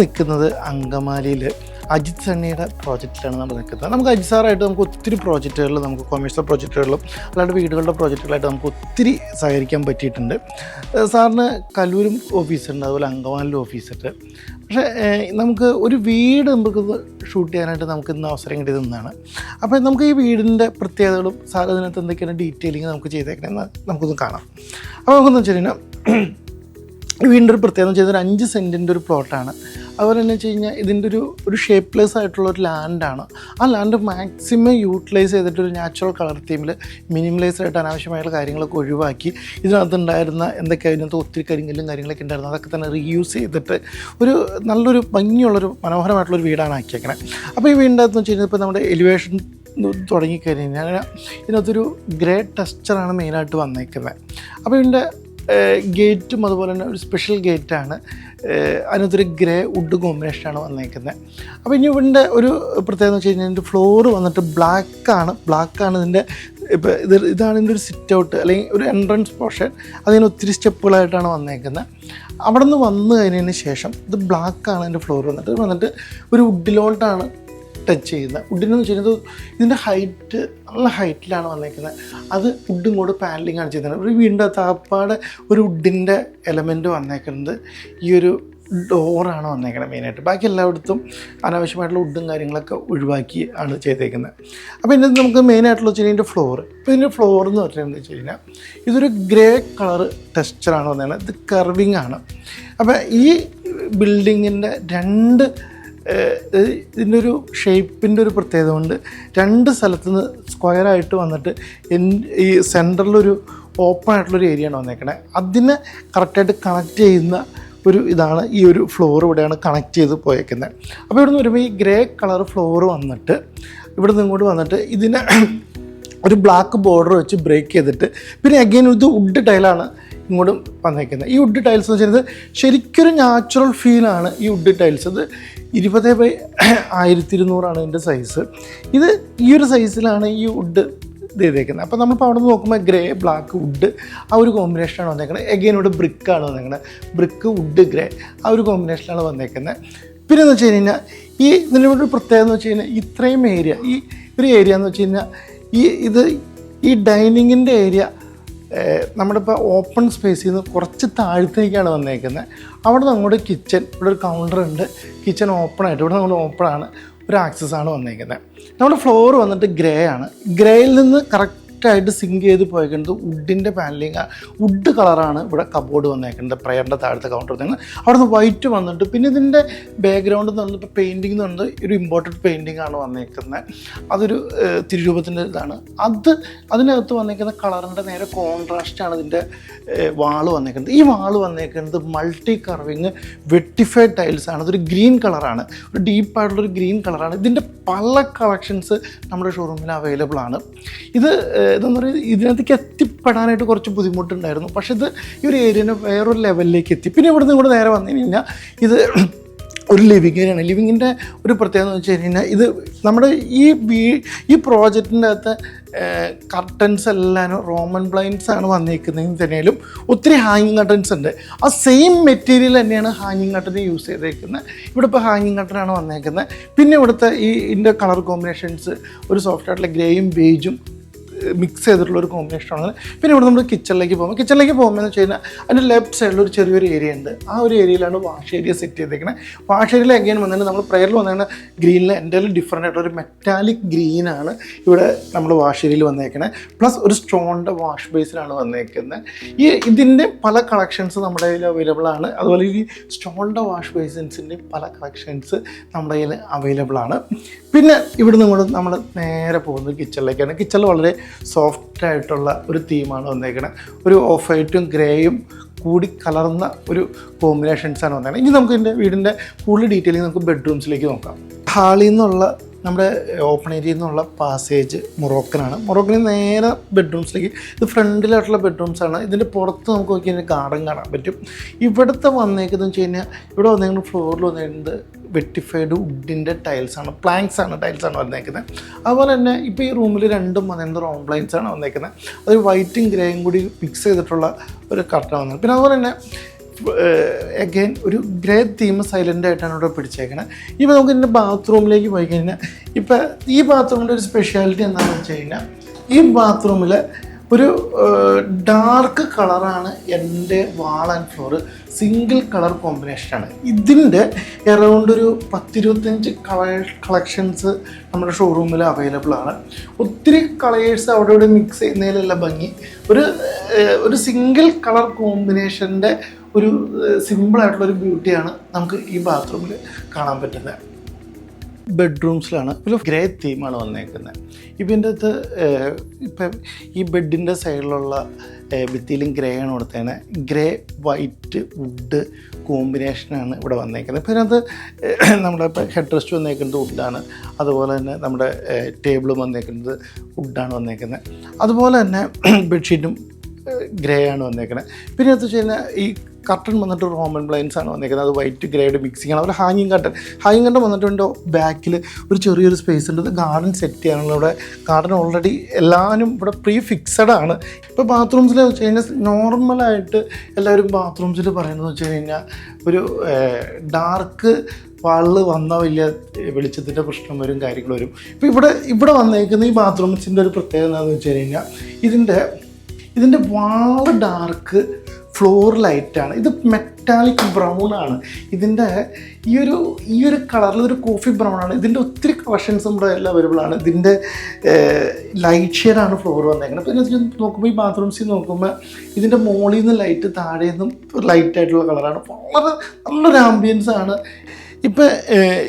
നിൽക്കുന്നത് അങ്കമാലിയിൽ അജിത് സണ്ണിയുടെ പ്രോജക്റ്റിലാണ് നമ്മൾ നിൽക്കുന്നത്. നമുക്ക് അജിത് സാറായിട്ട് നമുക്ക് ഒത്തിരി പ്രോജക്റ്റുകളിൽ നമുക്ക് കൊമേഴ്സ്യൽ പ്രോജക്റ്റുകളിലും അല്ലാണ്ട് വീടുകളുടെ പ്രോജക്റ്റുകളായിട്ട് നമുക്ക് ഒത്തിരി സഹകരിക്കാൻ പറ്റിയിട്ടുണ്ട്. സാറിന് കല്ലൂരും ഓഫീസുണ്ട് അതുപോലെ അങ്കമാലിലും ഓഫീസുണ്ട്. പക്ഷേ നമുക്ക് ഒരു വീട് നമുക്ക് ഷൂട്ട് ചെയ്യാനായിട്ട് നമുക്ക് ഇന്ന് അവസരം കിട്ടിയത് നിന്നാണ് അപ്പോൾ നമുക്ക് ഈ വീടിന്റെ പ്രത്യേകതകളും സാർ അതിനകത്ത് എന്തൊക്കെയാണ് ഡീറ്റെയിലിംഗ് നമുക്ക് ചെയ്തേക്കണമെന്ന് നമുക്കൊന്ന് കാണാം. അപ്പോൾ നമുക്കെന്ന് വെച്ച് കഴിഞ്ഞാൽ വീടിന്റെ ഒരു പ്രത്യേകത ഇതൊരു അഞ്ച് സെന്റിന്റെ ഒരു പ്ലോട്ടാണ് അതുപോലെ തന്നെ വെച്ച് കഴിഞ്ഞാൽ ഇതിന്റെ ഒരു ഒരു ഷേപ്പ്ലെസ് ആയിട്ടുള്ള ഒരു ലാൻഡാണ് ആ ലാൻഡ് മാക്സിമം യൂട്ടിലൈസ് ചെയ്തിട്ട് ഒരു നാച്ചുറൽ കളർ തീമിൽ മിനിമലൈസ്ഡ് ആയിട്ട് അനാവശ്യമായിട്ടുള്ള കാര്യങ്ങളൊക്കെ ഒഴിവാക്കി ഇതിനകത്ത് ഉണ്ടായിരുന്ന എന്തൊക്കെ അതിനകത്ത് ഒത്തിരി കരിങ്കല്ലും കാര്യങ്ങളൊക്കെ ഉണ്ടായിരുന്നു അതൊക്കെ തന്നെ റീയൂസ് ചെയ്തിട്ട് ഒരു നല്ലൊരു ഭംഗിയുള്ളൊരു മനോഹരമായിട്ടുള്ളൊരു വീടാണ് ആക്കിയേക്കണേ. അപ്പോൾ ഈ വീടിന്റെ അകത്ത് വെച്ച് കഴിഞ്ഞാൽ ഇപ്പോൾ നമ്മുടെ എലിവേഷൻ തുടങ്ങിക്കഴിഞ്ഞാൽ ഇതിനകത്തൊരു ഗ്രേ ടെക്സ്ചറാണ് മെയിനായിട്ട് വന്നേക്കുന്നത് അപ്പോൾ ഇതിന്റെ ഗേറ്റും അതുപോലെ തന്നെ ഒരു സ്പെഷ്യൽ ഗേറ്റാണ് അതിനകത്തൊരു ഗ്രേ വുഡ് കോമ്പിനേഷനാണ് വന്നേക്കുന്നത് അപ്പോൾ ഇനി ഇവിടെ ഒരു പ്രത്യേകത എന്ന് വെച്ച് കഴിഞ്ഞാൽ ഇതിന്റെ ഫ്ലോർ വന്നിട്ട് ബ്ലാക്കാണ്. ബ്ലാക്കാണ് ഇതിന്റെ ഇപ്പോൾ ഇത് ഇതാണ് ഇതിന്റെ ഒരു സിറ്റ് ഔട്ട് അല്ലെങ്കിൽ ഒരു എൻട്രൻസ് പോർഷൻ അതിന് ഒത്തിരി സ്റ്റെപ്പുകളായിട്ടാണ് വന്നേക്കുന്നത് അവിടെ നിന്ന് വന്നു കഴിഞ്ഞതിന് ശേഷം ഇത് ബ്ലാക്കാണ് ഇതിന്റെ ഫ്ലോർ വന്നിട്ട്. വന്നിട്ട് ഒരു വുഡിലോട്ടാണ് ടച്ച് ചെയ്യുന്ന വുഡിനെന്ന് കഴിഞ്ഞാൽ ഇതിന്റെ ഹൈറ്റ് നല്ല ഹൈറ്റിലാണ് വന്നേക്കുന്നത്. അത് വുഡും കൂടെ പാനലിംഗ് ആണ് ചെയ്യുന്നത് ഒരു വീടിന്റെ താപ്പാടെ ഒരു വുഡിന്റെ എലമെന്റ് വന്നേക്കുന്നത്. ഈ ഒരു ഡോറാണ് വന്നേക്കുന്നത് മെയിനായിട്ട് ബാക്കി എല്ലായിടത്തും അനാവശ്യമായിട്ടുള്ള വുഡും കാര്യങ്ങളൊക്കെ ഒഴിവാക്കി ആണ് ചെയ്തേക്കുന്നത്. അപ്പോൾ ഇതിന്റെ നമുക്ക് മെയിനായിട്ടുള്ള വെച്ച് കഴിഞ്ഞാൽ ഇതിന്റെ ഫ്ലോർ ഇപ്പോൾ ഇതിന്റെ ഫ്ലോർ എന്ന് പറഞ്ഞാൽ വെച്ച് കഴിഞ്ഞാൽ ഇതൊരു ഗ്രേ കളർ ടെക്സ്ചറാണ് വന്നേക്കുന്നത്. ഇത് കർവിങ് ആണ്. അപ്പോൾ ഈ ബിൽഡിങ്ങിന്റെ രണ്ട് ഇതിന്റെ ഒരു ഷേപ്പിന്റെ ഒരു പ്രത്യേകത കൊണ്ട് രണ്ട് സ്ഥലത്തു നിന്ന് സ്ക്വയറായിട്ട് വന്നിട്ട് എൻ ഈ സെന്ററിലൊരു ഓപ്പൺ ആയിട്ടുള്ളൊരു ഏരിയയാണ് വന്നേക്കണേ. അതിനെ കറക്റ്റായിട്ട് കണക്ട് ചെയ്യുന്ന ഒരു ഇതാണ് ഈ ഒരു ഫ്ലോർ ഇവിടെയാണ് കണക്ട് ചെയ്ത് പോയേക്കുന്നത് അപ്പോൾ ഇവിടുന്ന് വരുമ്പോൾ ഈ ഗ്രേ കളർ ഫ്ലോർ വന്നിട്ട് ഇവിടുന്ന് ഇങ്ങോട്ട് വന്നിട്ട് ഇതിനെ ഒരു ബ്ലാക്ക് ബോർഡർ വെച്ച് ബ്രേക്ക് ചെയ്തിട്ട് പിന്നെ അഗെയിൻ ഇത് വുഡ് ടൈലാണ് ഇങ്ങോട്ടും വന്നേക്കുന്നത് ഈ വുഡ് ടൈൽസ് എന്ന് വെച്ചാൽ ശരിക്കൊരു നാച്ചുറൽ ഫീലാണ് ഈ വുഡ് ടൈൽസ് ഇത് ഇരുപത് ബൈ ആയിരത്തി ഇരുന്നൂറാണ് ഇതിന്റെ സൈസ് ഇത് ഈ ഒരു സൈസിലാണ് ഈ വുഡ് ചെയ്തേക്കുന്നത്. അപ്പോൾ നമ്മളിപ്പോൾ അവിടെ നിന്ന് നോക്കുമ്പോൾ ഗ്രേ ബ്ലാക്ക് വുഡ് ആ ഒരു കോമ്പിനേഷനാണ് വന്നേക്കുന്നത് എഗെയിൻ ഇവിടെ ബ്രിക്കാണ് വന്നേക്കുന്നത് ബ്രിക്ക് വുഡ് ഗ്രേ ആ ഒരു കോമ്പിനേഷനാണ് വന്നേക്കുന്നത്. പിന്നെ എന്ന് വെച്ച് കഴിഞ്ഞാൽ ഈ ഒരു പ്രത്യേകത എന്ന് വെച്ച് കഴിഞ്ഞാൽ ഇത്രയും ഏരിയ ഈ ഒരു ഏരിയ എന്ന് വെച്ച് കഴിഞ്ഞാൽ ഈ ഇത് ഈ ഡൈനിങ്ങിന്റെ ഏരിയ നമ്മുടെ ഇപ്പോൾ ഓപ്പൺ സ്പേസിൽ നിന്ന് കുറച്ച് താഴത്തേക്കാണ് വന്നേക്കുന്നത്. അവിടെ നിന്ന് അങ്ങോട്ട് കിച്ചൺ ഇവിടെ ഒരു കൗണ്ടർ ഉണ്ട്. കിച്ചൺ ഓപ്പൺ ആയിട്ട് ഇവിടെ നമ്മൾ ഓപ്പൺ ആണ്. ഒരു ആക്സസ് ആണ് വന്നേക്കുന്നത്. നമ്മുടെ ഫ്ലോർ വന്നിട്ട് ഗ്രേ ആണ്. ഗ്രേയിൽ നിന്ന് കറക്റ്റായിട്ട് സിങ്ക് ചെയ്ത് പോയേക്കുന്നത് വുഡിന്റെ പാനലിങ് വുഡ് കളറാണ് ഇവിടെ കബോർഡ് വന്നേക്കുന്നത് പ്രയറിന്റെ താഴത്തെ കൗണ്ടർ നിന്ന് അവിടെ നിന്ന് വൈറ്റ് വന്നിട്ട് പിന്നെ ഇതിന്റെ ബാക്ക്ഗ്രൗണ്ട് എന്ന് പറഞ്ഞിട്ട് പെയിന്റിംഗ് എന്ന് പറയുന്നത് ഒരു ഇമ്പോർട്ടന്റ് പെയിന്റിംഗ് ആണ് വന്നേക്കുന്നത്. അതൊരു തിരുരൂപത്തിന്റെ ഇതാണ്. അത് അതിനകത്ത് വന്നേക്കുന്ന കളറിന്റെ നേരെ കോൺട്രാസ്റ്റാണ് ഇതിന്റെ വാൾ വന്നേക്കുന്നത്. ഈ വാൾ വന്നേക്കുന്നത് മൾട്ടി കർവിങ് വെട്ടിഫൈഡ് ടൈൽസ് ആണ്. അതൊരു ഗ്രീൻ കളറാണ് ഒരു ഡീപ്പായിട്ടുള്ളൊരു ഗ്രീൻ കളറാണ് ഇതിന്റെ പല കളക്ഷൻസ് നമ്മുടെ ഷോറൂമിൽ അവൈലബിൾ ആണ്. ഇത് ഇതെന്ന് പറയുന്നത് ഇതിനകത്തേക്ക് എത്തിപ്പെടാനായിട്ട് കുറച്ച് ബുദ്ധിമുട്ടുണ്ടായിരുന്നു. പക്ഷേ ഇത് ഈ ഒരു ഏരിയനെ വേറൊരു ലെവലിലേക്ക് എത്തി. പിന്നെ ഇവിടുന്ന് കൂടെ നേരെ വന്നു കഴിഞ്ഞാൽ ഇത് ഒരു ലിവിങ് ആണ്. ലിവിങ്ങിന്റെ ഒരു പ്രത്യേകത എന്ന് വെച്ച് കഴിഞ്ഞാൽ ഇത് നമ്മുടെ ഈ വീ ഈ പ്രോജക്റ്റിന്റെ അകത്ത് കർട്ടൻസ് എല്ലാം റോമൻ ബ്ലൈൻസ് ആണ് വന്നിരിക്കുന്നതെങ്കിൽ തന്നെയും ഒത്തിരി ഹാങ്ങിങ് കർട്ടൻസ് ഉണ്ട്. ആ സെയിം മെറ്റീരിയൽ തന്നെയാണ് ഹാങ്ങിങ് കർട്ടൻ യൂസ് ചെയ്തേക്കുന്നത് ഇവിടെ ഇപ്പോൾ ഹാങ്ങിങ് കർട്ടനാണ് വന്നേക്കുന്നത് പിന്നെ ഇവിടുത്തെ ഈ ഇതിന്റെ കളർ കോമ്പിനേഷൻസ് ഒരു സോഫ്റ്റ് ആയിട്ടുള്ള ഗ്രേയും ബേജും മിക്സ് ചെയ്തിട്ടുള്ള ഒരു കോമ്പിനേഷൻ കോമ്പിനേഷനാണ് പിന്നെ ഇവിടെ നമ്മൾ കിച്ചണിലേക്ക് പോകുമ്പോൾ കിച്ചണിലേക്ക് പോകുമ്പോൾ എന്ന് വെച്ച് കഴിഞ്ഞാൽ അതിന്റെ ലെഫ്റ്റ് സൈഡിൽ ഒരു ചെറിയൊരു ഏരിയ ഉണ്ട്. ആ ഒരു ഏരിയയിലാണ് വാഷ് ഏരിയ സെറ്റ് ചെയ്തേക്കുന്നത് വാഷ് ഏരിയയിൽ അഗൈൻ വന്നിട്ട് നമ്മൾ പ്രയറിൽ വന്നിട്ട് ഗ്രീനിൽ എന്റെ ഡിഫറെന്റ് ആയിട്ടുള്ള ഒരു മെറ്റാലിക് ഗ്രീനാണ് ഇവിടെ നമ്മൾ വാഷ് ഏരിയയിൽ വന്നേക്കുന്നത് പ്ലസ് ഒരു സ്റ്റോണിന്റെ വാഷ് ബേസിലാണ് വന്നേക്കുന്നത് ഈ ഇതിന്റെ പല കളക്ഷൻസ് നമ്മുടെ കയ്യിൽ അവൈലബിൾ ആണ്. അതുപോലെ ഈ സ്റ്റോണിന്റെ വാഷ് ബേസിൻസിന്റെ പല കളക്ഷൻസ് നമ്മുടെ കയ്യിൽ അവൈലബിൾ ആണ്. പിന്നെ ഇവിടെ നിന്ന് നമ്മൾ നേരെ പോകുന്നത് കിച്ചണിലേക്കാണ് കിച്ചണിൽ വളരെ സോഫ്റ്റ് ആയിട്ടുള്ള ഒരു തീമാണ് വന്നേക്കുന്നത് ഒരു ഓഫ് വൈറ്റും ഗ്രേയും കൂടി കലർന്ന ഒരു കോമ്പിനേഷൻസാണ് വന്നേക്കുന്നത് ഇനി നമുക്ക് ഇതിന്റെ വീടിന്റെ കൂടുതൽ ഡീറ്റെയിലിംഗ് നമുക്ക് ബെഡ്റൂംസിലേക്ക് നോക്കാം. ഹാളിൽ നിന്നുള്ള നമ്മുടെ ഓപ്പൺ ഏരിയയിൽ നിന്നുള്ള പാസേജ് മൊറോക്കനാണ്. മൊറോക്കനിൽ നേരെ ബെഡ്റൂംസിലേക്ക് ഇത് ഫ്രണ്ടിലായിട്ടുള്ള ബെഡ്റൂംസാണ്. ഇതിന്റെ പുറത്ത് നമുക്ക് നോക്കിയാൽ ഗാർഡൻ കാണാൻ പറ്റും. ഇവിടുത്തെ വന്നേക്കുന്നത് വെച്ച് കഴിഞ്ഞാൽ ഇവിടെ വന്നേക്കുന്ന ഫ്ലോറിൽ വന്നേക്കുന്നത് വെട്ടിഫൈഡ് വുഡിന്റെ ടൈൽസാണ്. പ്ലാങ്ക്സ് ആണ് ടൈൽസാണ് വന്നേക്കുന്നത്. അതുപോലെ തന്നെ ഇപ്പോൾ ഈ റൂമിൽ രണ്ടും വന്നിരുന്ന റോം ബ്ലൈൻസ് ആണ് വന്നേക്കുന്നത്. അത് വൈറ്റും ഗ്രേയും കൂടി മിക്സ് ചെയ്തിട്ടുള്ള ഒരു കർട്ടൻ വന്നത്. പിന്നെ അതുപോലെ തന്നെ അഗൈൻ ഒരു ഗ്രേ തീം സൈലന്റ് ആയിട്ടാണ് ഇവിടെ പിടിച്ചേക്കണത് ഇപ്പോൾ നമുക്ക് ഇതിന്റെ ബാത്റൂമിലേക്ക് പോയി കഴിഞ്ഞാൽ ഇപ്പം ഈ ബാത്റൂമിന്റെ ഒരു സ്പെഷ്യാലിറ്റി എന്താണെന്ന് വെച്ച് കഴിഞ്ഞാൽ ഈ ബാത്റൂമിൽ ഒരു ഡാർക്ക് കളറാണ് എന്റെ wall and floor single colour കോമ്പിനേഷനാണ് ഇതിന്റെ എറൗണ്ട് ഒരു പത്തിരുപത്തഞ്ച് കളർ കളക്ഷൻസ് നമ്മുടെ ഷോറൂമിൽ അവൈലബിൾ ആണ്. ഒത്തിരി കളേഴ്സ് അവിടെ ഇവിടെ മിക്സ് ചെയ്യുന്നതിലല്ല ഭംഗി. ഒരു ഒരു സിംഗിൾ കളർ കോമ്പിനേഷന്റെ ഒരു സിമ്പിളായിട്ടുള്ള ഒരു ബ്യൂട്ടിയാണ് നമുക്ക് ഈ ബാത്റൂമിൽ കാണാൻ പറ്റുന്നത്. ബെഡ്റൂംസിലാണ് ഒരു ഗ്രേ തീമാണ് വന്നേക്കുന്നത്. ഇതിന്റെ അകത്ത് ഇപ്പം ഈ ബെഡിന്റെ സൈഡിലുള്ള ഭിത്തിയിലും ഗ്രേ ആണ് കൊടുത്തേക്കുന്നത് ഗ്രേ വൈറ്റ് വുഡ് കോമ്പിനേഷനാണ് ഇവിടെ വന്നേക്കുന്നത്. ഇപ്പം ഇതിനകത്ത് നമ്മുടെ ഇപ്പം ഹെഡ് റെസ്റ്റ് വന്നേക്കുന്നത് വുഡാണ് അതുപോലെ തന്നെ നമ്മുടെ ടേബിളും വന്നേക്കുന്നത് വുഡാണ് വന്നേക്കുന്നത്. അതുപോലെ തന്നെ ബെഡ്ഷീറ്റും ഗ്രേ ആണ് വന്നേക്കുന്നത്. പിന്നെ അത് ചെയ്യുന്ന ഈ കർട്ടൺ വന്നിട്ട് റോമൻ ബ്ലൈൻസ് ആണ് വന്നിരിക്കുന്നത് അത് വൈറ്റ് ഗ്രേഡ് മിക്സിങ് ആണ്. അതുപോലെ ഹാങ്ങിങ് കർട്ടൺ ഹാങ്ങിങ് കർട്ടൺ വന്നിട്ട് എന്റെ ബാക്കിൽ ഒരു ചെറിയൊരു സ്പേസ് ഉണ്ട്. ഗാർഡൻ സെറ്റ് ചെയ്യാനുള്ള ഇവിടെ ഗാർഡൻ ഓൾറെഡി എല്ലാവരും ഇവിടെ പ്രീ ഫിക്സഡ് ആണ് ഇപ്പോൾ ബാത്റൂംസിൽ വെച്ച് കഴിഞ്ഞാൽ നോർമലായിട്ട് എല്ലാവരും ബാത്റൂംസിൽ പറയുന്നത് വെച്ച് കഴിഞ്ഞാൽ ഒരു ഡാർക്ക് വാളിൽ വന്ന വലിയ വെളിച്ചത്തിന്റെ പ്രശ്നം വരും കാര്യങ്ങൾ വരും. ഇപ്പോൾ ഇവിടെ ഇവിടെ വന്നേക്കുന്ന ഈ ബാത്റൂംസിന്റെ ഒരു പ്രത്യേകത എന്താണെന്ന് വെച്ച് കഴിഞ്ഞാൽ ഇതിന്റെ ഇതിന്റെ വാൾ ഡാർക്ക് ഫ്ലോർ ലൈറ്റാണ് ഇത് മെറ്റാലിക് ബ്രൗൺ ആണ്. ഇതിന്റെ ഈ ഒരു ഈ ഒരു കളറിൽ ഒരു കോഫി ബ്രൗൺ ആണ്. ഇതിന്റെ ഒത്തിരി കളക്ഷൻസ് നമ്മുടെ എല്ലാം അവൈലബിൾ ആണ്. ഇതിന്റെ ലൈറ്റ് ഷെയ്ഡാണ് ഫ്ലോർ വന്നേക്കുന്നത്. പിന്നെ നോക്കുമ്പോൾ ഈ ബാത്റൂംസിൽ നോക്കുമ്പോൾ ഇതിന്റെ മുകളിൽ നിന്ന് ലൈറ്റ് താഴെ നിന്നും ലൈറ്റ് ആയിട്ടുള്ള കളറാണ് വളരെ നല്ലൊരു ആംബിയൻസ് ആണ്. ഇപ്പം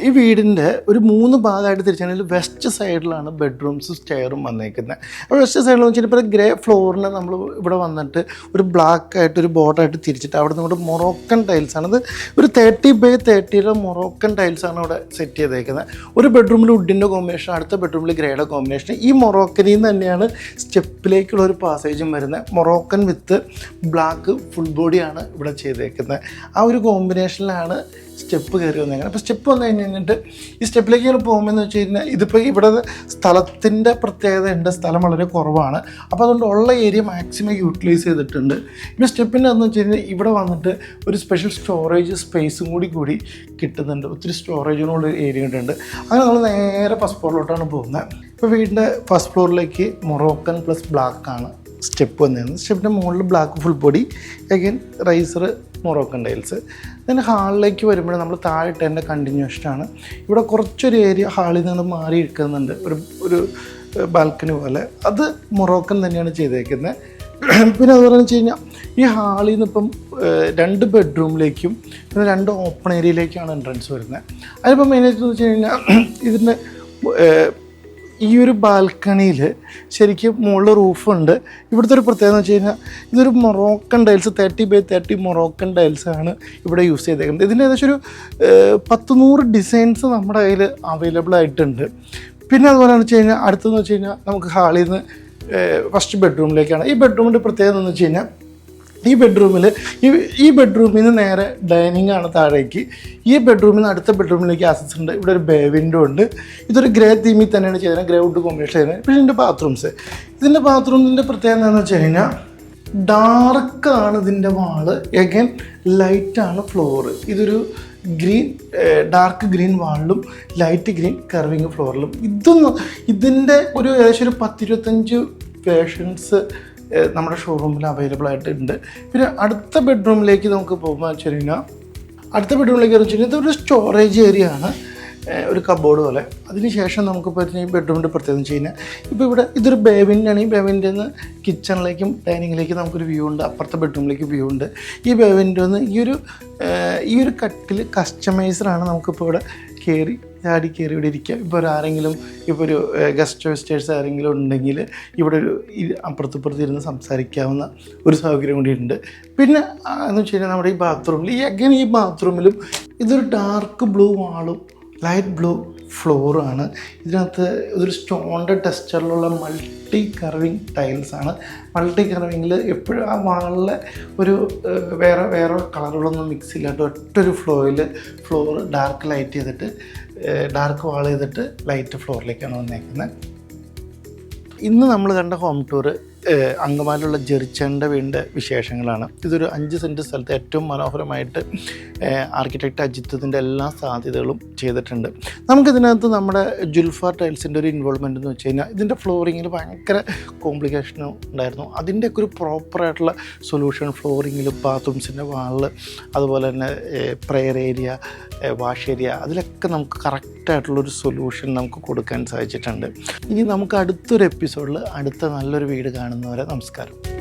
ഈ വീടിന്റെ ഒരു മൂന്ന് ഭാഗമായിട്ട് തിരിച്ചാണെങ്കിൽ വെസ്റ്റ് സൈഡിലാണ് ബെഡ്റൂംസ് സ്റ്റെയറും വന്നേക്കുന്നത്. അപ്പോൾ വെസ്റ്റ് സൈഡിൽ വെച്ചിട്ട് ഇപ്പോൾ ഗ്രേ ഫ്ലോറിന് നമ്മൾ ഇവിടെ വന്നിട്ട് ഒരു ബ്ലാക്ക് ആയിട്ട് ഒരു ബോർഡായിട്ട് തിരിച്ചിട്ട് അവിടെ നിന്ന് മൊറോക്കൻ ടൈൽസാണ് അത് ഒരു തേർട്ടി ബൈ തേർട്ടിയുടെ മൊറോക്കൻ ടൈൽസാണ് ഇവിടെ സെറ്റ് ചെയ്തേക്കുന്നത്. ഒരു ബെഡ്റൂമിൽ വുഡിന്റെ കോമ്പിനേഷൻ അടുത്ത ബെഡ്റൂമിൽ ഗ്രേയുടെ കോമ്പിനേഷൻ ഈ മൊറോക്കനിൽ നിന്ന് തന്നെയാണ് സ്റ്റെപ്പിലേക്കുള്ള ഒരു പാസേജും വരുന്നത്. മൊറോക്കൻ വിത്ത് ബ്ലാക്ക് ഫുൾ ബോഡിയാണ് ഇവിടെ ചെയ്തേക്കുന്നത്. ആ ഒരു കോമ്പിനേഷനിലാണ് സ്റ്റെപ്പ് കയറി വന്നേക്കുന്നത് അപ്പോൾ സ്റ്റെപ്പ് വന്നു കഴിഞ്ഞ് കഴിഞ്ഞിട്ട് ഈ സ്റ്റെപ്പിലേക്ക് ഇങ്ങനെ പോകുമ്പോൾ വെച്ച് കഴിഞ്ഞാൽ ഇതിപ്പോൾ ഇവിടെ സ്ഥലത്തിന്റെ പ്രത്യേകത ഉണ്ട്. സ്ഥലം വളരെ കുറവാണ്. അപ്പോൾ അതുകൊണ്ട് ഉള്ള ഏരിയ മാക്സിമം യൂട്ടിലൈസ് ചെയ്തിട്ടുണ്ട്. ഇപ്പോൾ സ്റ്റെപ്പിന്റെ എന്ന് വെച്ച് കഴിഞ്ഞാൽ ഇവിടെ വന്നിട്ട് ഒരു സ്പെഷ്യൽ സ്റ്റോറേജ് സ്പേസും കൂടി കൂടി കിട്ടുന്നുണ്ട്. ഒത്തിരി സ്റ്റോറേജിനുള്ള ഏരിയ ഉണ്ട്. അങ്ങനെ നമ്മൾ നേരെ ഫസ്റ്റ് ഫ്ലോറിലോട്ടാണ് പോകുന്നത്. ഇപ്പോൾ വീടിന്റെ ഫസ്റ്റ് ഫ്ലോറിലേക്ക് മൊറോക്കൻ പ്ലസ് ബ്ലാക്ക് ആണ്. സ്റ്റെപ്പ് വന്നിരുന്നത് സ്റ്റെപ്പിന്റെ മുകളിൽ black full body again riser Moroccan tiles then ഹാളിലേക്ക് വരുമ്പോൾ നമ്മൾ താഴെ ഇട്ടതിന്റെ കണ്ടിന്യൂഷനാണ് ഇവിടെ കുറച്ചൊരു ഏരിയ ഹാളിൽ നിന്ന് മാറി ഇരിക്കുന്നുണ്ട്. ഒരു ഒരു ബാൽക്കണി പോലെ. അത് മൊറോക്കൻ തന്നെയാണ് ചെയ്തേക്കുന്നത് പിന്നെ അതുപോലെ വെച്ച് കഴിഞ്ഞാൽ ഈ ഹാളിൽ നിന്ന് ഇപ്പം രണ്ട് ബെഡ്റൂമിലേക്കും പിന്നെ രണ്ട് ഓപ്പൺ ഏരിയയിലേക്കാണ് എൻട്രൻസ് വരുന്നത് അതിപ്പോൾ മെയിനായിട്ട് വെച്ച് കഴിഞ്ഞാൽ ഇതിന്റെ ഈ ഒരു ബാൽക്കണിയിൽ ശരിക്കും മുകളിൽ റൂഫുണ്ട്. ഇവിടുത്തെ ഒരു പ്രത്യേകത എന്ന് വെച്ച് കഴിഞ്ഞാൽ ഇതൊരു Moroccan tiles thirty by thirty Moroccan tiles ആണ് ഇവിടെ യൂസ് ചെയ്തേക്കുന്നത്. ഇതിന് ഏകദേശം ഒരു പത്ത് നൂറ് ഡിസൈൻസ് നമ്മുടെ കയ്യിൽ അവൈലബിൾ ആയിട്ടുണ്ട്. പിന്നെ അതുപോലെ വെച്ച് കഴിഞ്ഞാൽ അടുത്തെന്ന് വെച്ച് കഴിഞ്ഞാൽ നമുക്ക് ഹാളിൽ നിന്ന് ഫസ്റ്റ് ബെഡ്റൂമിലേക്കാണ്. ഈ ബെഡ്റൂമിന്റെ പ്രത്യേകത എന്ന് വെച്ച് കഴിഞ്ഞാൽ ഈ ബെഡ്റൂമിൽ ഈ ഈ ബെഡ്റൂമിൽ നിന്ന് നേരെ ഡൈനിങ് ആണ് താഴേക്ക്. ഈ ബെഡ്റൂമിൽ നിന്ന് അടുത്ത ബെഡ്റൂമിലേക്ക് ആക്സസ് ഉണ്ട്. ഇവിടെ ഒരു ബേ വിൻഡോ ഉണ്ട്. ഇതൊരു ഗ്രേ തീമിൽ തന്നെയാണ് ചെയ്യുന്നത്. ഗ്രേ വുഡ് കോമ്പിനേഷൻ ചെയ്യുന്നത്. പിന്നെ ഇതിന്റെ ബാത്റൂംസ് ഇതിന്റെ ബാത്റൂമിന്റെ പ്രത്യേകത എന്താണെന്ന് വെച്ച് കഴിഞ്ഞാൽ ഡാർക്കാണ് ഇതിന്റെ വാൾ എഗൻ ലൈറ്റാണ് ഫ്ലോറ് ഇതൊരു ഗ്രീൻ ഡാർക്ക് ഗ്രീൻ വാളിലും ലൈറ്റ് ഗ്രീൻ കർവിങ് ഫ്ലോറിലും ഇതൊന്നും ഇതിന്റെ ഒരു ഏകദേശം ഒരു പത്തിരുപത്തഞ്ച് വേഷൻസ് നമ്മുടെ ഷോറൂമിൽ അവൈലബിൾ ആയിട്ടുണ്ട് പിന്നെ അടുത്ത ബെഡ്റൂമിലേക്ക് നമുക്ക് പോകുമ്പോൾ വെച്ച് കഴിഞ്ഞാൽ അടുത്ത ബെഡ്റൂമിലേക്ക് വെച്ച് കഴിഞ്ഞാൽ ഇതൊരു സ്റ്റോറേജ് ഏരിയ ആണ്. ഒരു കബോർഡ് പോലെ. അതിനുശേഷം നമുക്ക് ഇപ്പോൾ ഈ ബെഡ്റൂമിന്റെ പ്രത്യേകത വെച്ച് കഴിഞ്ഞാൽ ഇപ്പോൾ ഇവിടെ ഇതൊരു ബേവിന്റാണ് ഈ ബേവിന്റെ നിന്ന് കിച്ചണിലേക്കും ഡൈനിങ്ങിലേക്കും നമുക്കൊരു വ്യൂ ഉണ്ട്. അപ്പുറത്തെ ബെഡ്റൂമിലേക്ക് വ്യൂ ഉണ്ട്. ഈ ബേവിന്റെ നിന്ന് ഈ ഒരു ഈ ഒരു കട്ടിൽ കസ്റ്റമൈസറാണ് നമുക്കിപ്പോൾ ഇവിടെ കയറി ചാടി കയറി ഇവിടെ ഇരിക്കുക ഇപ്പോൾ ഒരു ആരെങ്കിലും ഇപ്പോൾ ഒരു ഗസ്റ്റ് ഹോസ്റ്റേഴ്സ് ആരെങ്കിലും ഉണ്ടെങ്കിൽ ഇവിടെ ഒരു ഇ- അപ്പുറത്ത് ഇപ്പുറത്ത് ഇരുന്ന് സംസാരിക്കാവുന്ന ഒരു സൗകര്യം ഉണ്ട്. പിന്നെ എന്ന് വെച്ച് കഴിഞ്ഞാൽ നമ്മുടെ ഈ ബാത്റൂമിൽ ഈ അഗൈൻ ഈ ബാത്റൂമിലും ഇതൊരു ഡാർക്ക് ബ്ലൂ വാളും ലൈറ്റ് ബ്ലൂ ഫ്ലോറാണ് ഇതിനകത്ത് ഇതൊരു സ്റ്റോണിന്റെ ടെക്സ്ചറിലുള്ള മൾട്ടി കർവിങ് ടൈൽസാണ് മൾട്ടി കർവിങ്ങിൽ എപ്പോഴും ആ വാളിലെ ഒരു വേറെ വേറെ കളറുകളൊന്നും മിക്സ് ഇല്ലാണ്ട് ഒറ്റൊരു ഫ്ലോയിൽ ഫ്ലോർ ഡാർക്ക് ലൈറ്റ് ചെയ്തിട്ട് ഡാർക്ക് വാൾ ചെയ്തിട്ട് ലൈറ്റ് ഫ്ലോറിലേക്കാണ് വന്നേക്കുന്നത് ഇന്ന് നമ്മൾ കണ്ട ഹോം ടൂർ ഏഹ്, അങ്കമാലിയുള്ള ജെറിച്ചേന്റെ വീടിന്റെ വിശേഷങ്ങളാണ്. ഇതൊരു അഞ്ച് സെന്റ് സ്ഥലത്ത് ഏറ്റവും മനോഹരമായിട്ട് ആർക്കിടെക്ട് അജിത്തത്തിന്റെ എല്ലാ സാധ്യതകളും ചെയ്തിട്ടുണ്ട്. നമുക്കിതിനകത്ത് നമ്മുടെ ജുൽഫ ടൈൽസിന്റെ ഒരു ഇൻവോൾവ്മെന്റ് എന്ന് വെച്ച് കഴിഞ്ഞാൽ ഇതിന്റെ ഫ്ലോറിങ്ങിൽ ഭയങ്കര കോംപ്ലിക്കേഷനും ഉണ്ടായിരുന്നു. അതിന്റെയൊക്കെ ഒരു പ്രോപ്പറായിട്ടുള്ള സൊല്യൂഷൻ ഫ്ലോറിങ്ങിൽ ബാത്റൂംസിന്റെ വാളിൽ അതുപോലെ തന്നെ പ്രെയർ ഏരിയ വാഷ് ഏരിയ അതിലൊക്കെ നമുക്ക് കറക്റ്റായിട്ടുള്ളൊരു സൊല്യൂഷൻ നമുക്ക് കൊടുക്കാൻ സാധിച്ചിട്ടുണ്ട്. ഇനി നമുക്ക് അടുത്തൊരു എപ്പിസോഡിൽ അടുത്ത നല്ലൊരു വീട് കാണുന്നവരെ നമസ്കാരം.